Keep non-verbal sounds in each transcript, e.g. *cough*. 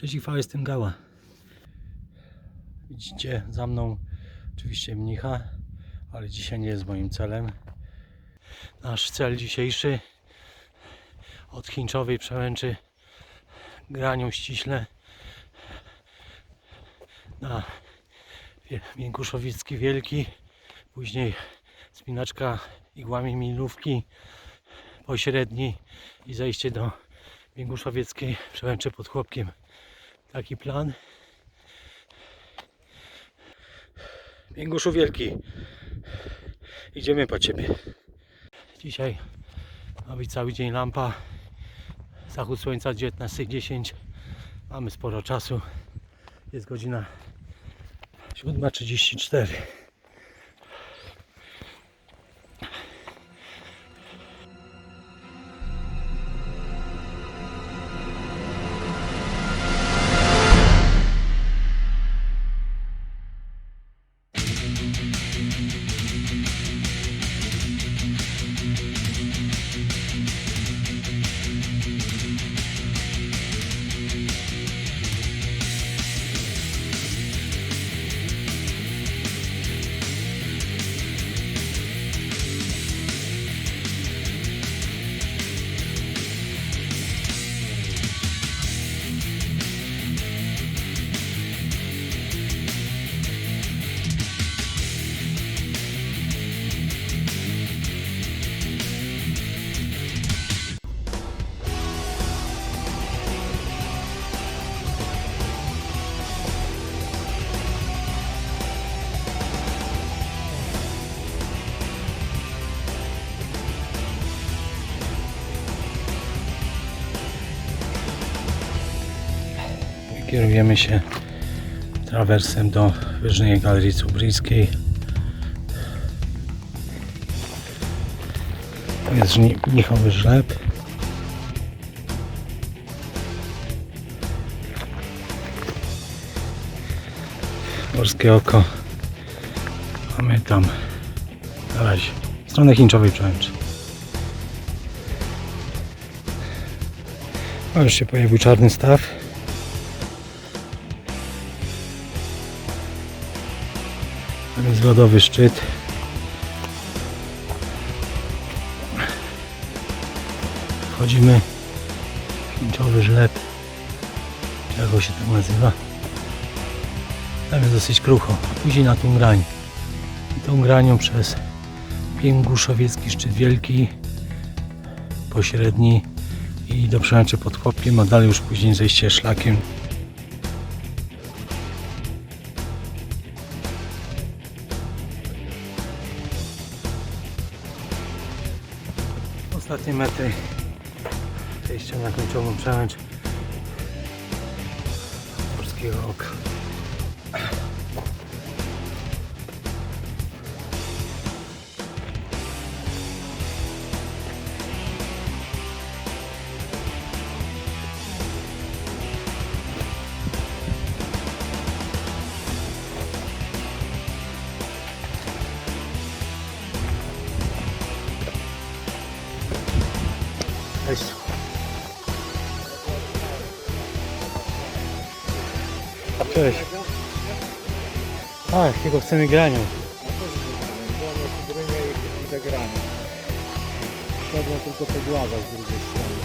Przeciwfał jest tym gała. Widzicie za mną oczywiście mnicha, ale dzisiaj nie jest moim celem. Nasz cel dzisiejszy od chińczowej przełęczy granią ściśle na Miękuszowicki Wielki, później spinaczka igłami milówki pośredni i zejście do Mięguszowieckiej przełęczy pod Chłopkiem. Taki plan. Mięguszu Wielki, idziemy po Ciebie. Dzisiaj ma być cały dzień lampa. Zachód słońca 19.10. Mamy sporo czasu. Jest godzina 7.34. Kierujemy się trawersem do Wyżnej Galerii Cubryjskiej. To jest mnichowy żleb. Morskie oko. Mamy tam na razie stronę chińczowej przełęczy. O, już się pojawił czarny staw. Jest lodowy szczyt. Wchodzimy w chińczowy żleb. Jak się tak nazywa? Tam jest dosyć krucho. Później na tą grań. I tą granią przez Pięguszowiecki szczyt wielki, pośredni i do przełęczy pod Chłopkiem, a dalej już później zejście szlakiem Ostatnie metry przejścia na kończową przełęcz Polskiego Oka. Cześć. Cześć. Tak, tylko chcemy granią. i zagranie. Szedłem tylko pogłada z drugiej strony.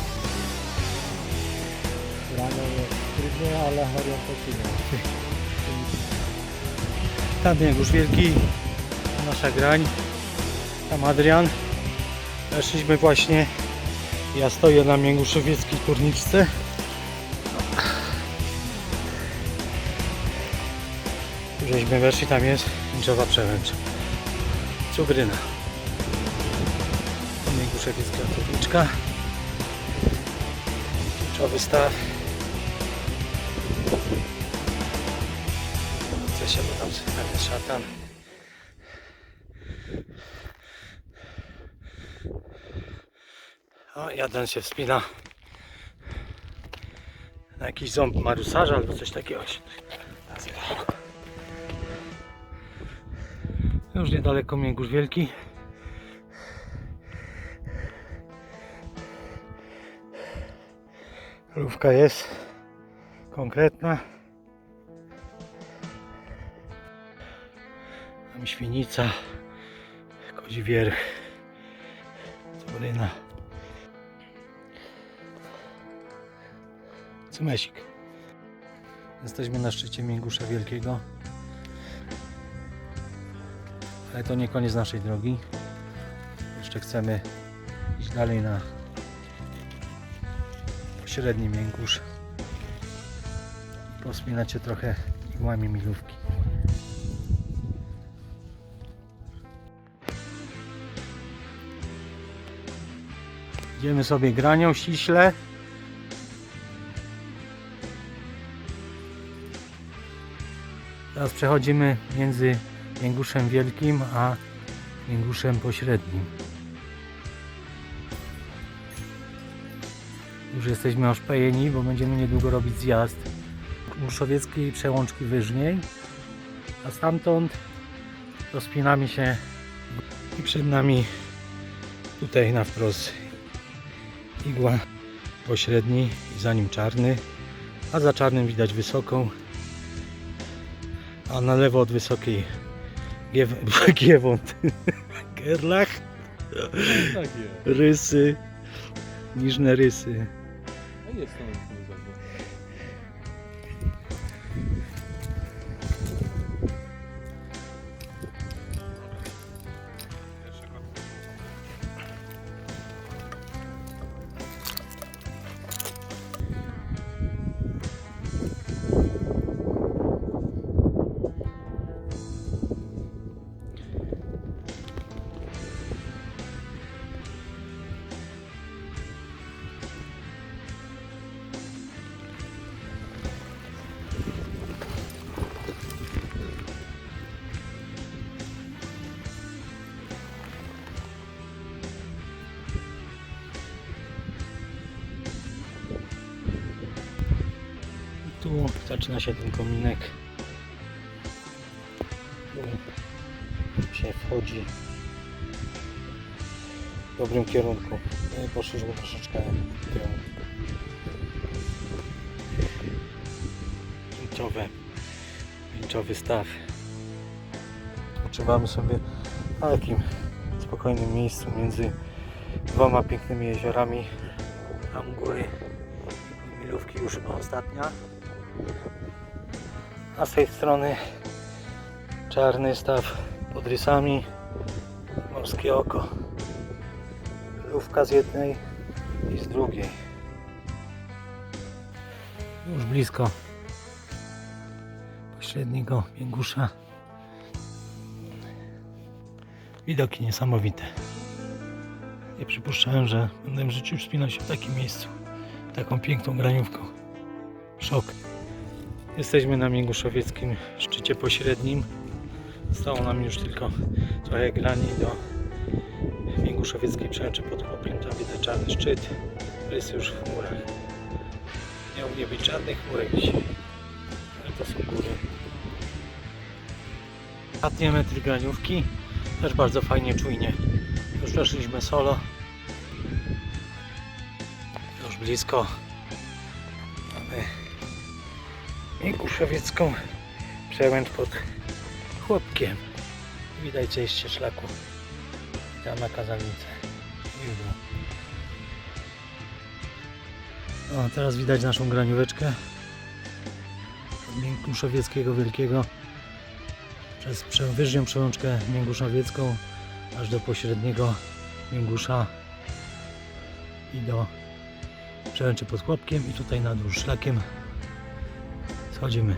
Rano jest trudniej, ale orientacyjnie. Tam już wielki, nasza grań. Tam Adrian. Weszliśmy właśnie. Ja stoję na Mięguszowieckiej kurniczce. Żeśmy weszli, tam jest Mięczowa Przełęcz. Cugryna. Mięguszowiecka kurniczka. Mięczowy staw. Co się tam tam szatan. O, się wspina na jakiś ząb marusarza albo coś takiego. Już niedaleko Mięgórz Wielki. Lówka jest. konkretna. Tam świnica, kodzi wierch, Cymesik. Jesteśmy na szczycie Mięgusza Wielkiego. Ale to nie koniec naszej drogi. Jeszcze chcemy iść dalej na średni Mięgusz. I Powspinać się trochę igłami milówki. Idziemy sobie granią ściśle. Teraz przechodzimy między Mięguszem Wielkim a Mięguszem Pośrednim. Już jesteśmy oszpejeni, bo będziemy niedługo robić zjazd Murszowieckiej przełączki wyżniej, a stamtąd rozpinamy się i przed nami tutaj na wprost igła pośredni i za nim czarny, a za czarnym widać wysoką, a na lewo od wysokiej Giew- *laughs* Giewont, Gerlach, rysy, niżne rysy. A jest tam tu zaczyna się ten kominek. Tu się wchodzi w dobrym kierunku. My poszliśmy troszeczkę w tył. Pięciowe, pięciowy staw. Odpoczywamy sobie w takim spokojnym miejscu między dwoma pięknymi jeziorami. Tam góry milówki już chyba ostatnia. A z tej strony czarny staw pod rysami, morskie oko. Lówka z jednej i z drugiej. Już blisko pośredniego Mięgusza. Widoki niesamowite. Nie przypuszczałem, że będę w życiu wspinał się w takim miejscu taką piękną graniówką. Szok. Jesteśmy na Mięguszowieckim szczycie pośrednim. Zostało nam już tylko trochę grani do Mięguszowieckiej przełęczy pod Chłopiem. Tam widać czarny szczyt. Rysy już w chmurach. Miał nie być żadnych chmurek dzisiaj. Ale to są góry. Ostatnie metry graniówki. Też bardzo fajnie, czujnie. Już przeszliśmy solo. Już blisko. Miękuszowiecką przełęcz pod chłopkiem. Widać zejście szlaku. Tam na kazalnicę. I. O, teraz widać naszą granióweczkę. Od Miękuszowieckiego Wielkiego przez prze- wyżnią przełączkę Mięguszowiecką aż do pośredniego Mięgusza i do przełęczy pod chłopkiem i tutaj na dół szlakiem schodzimy.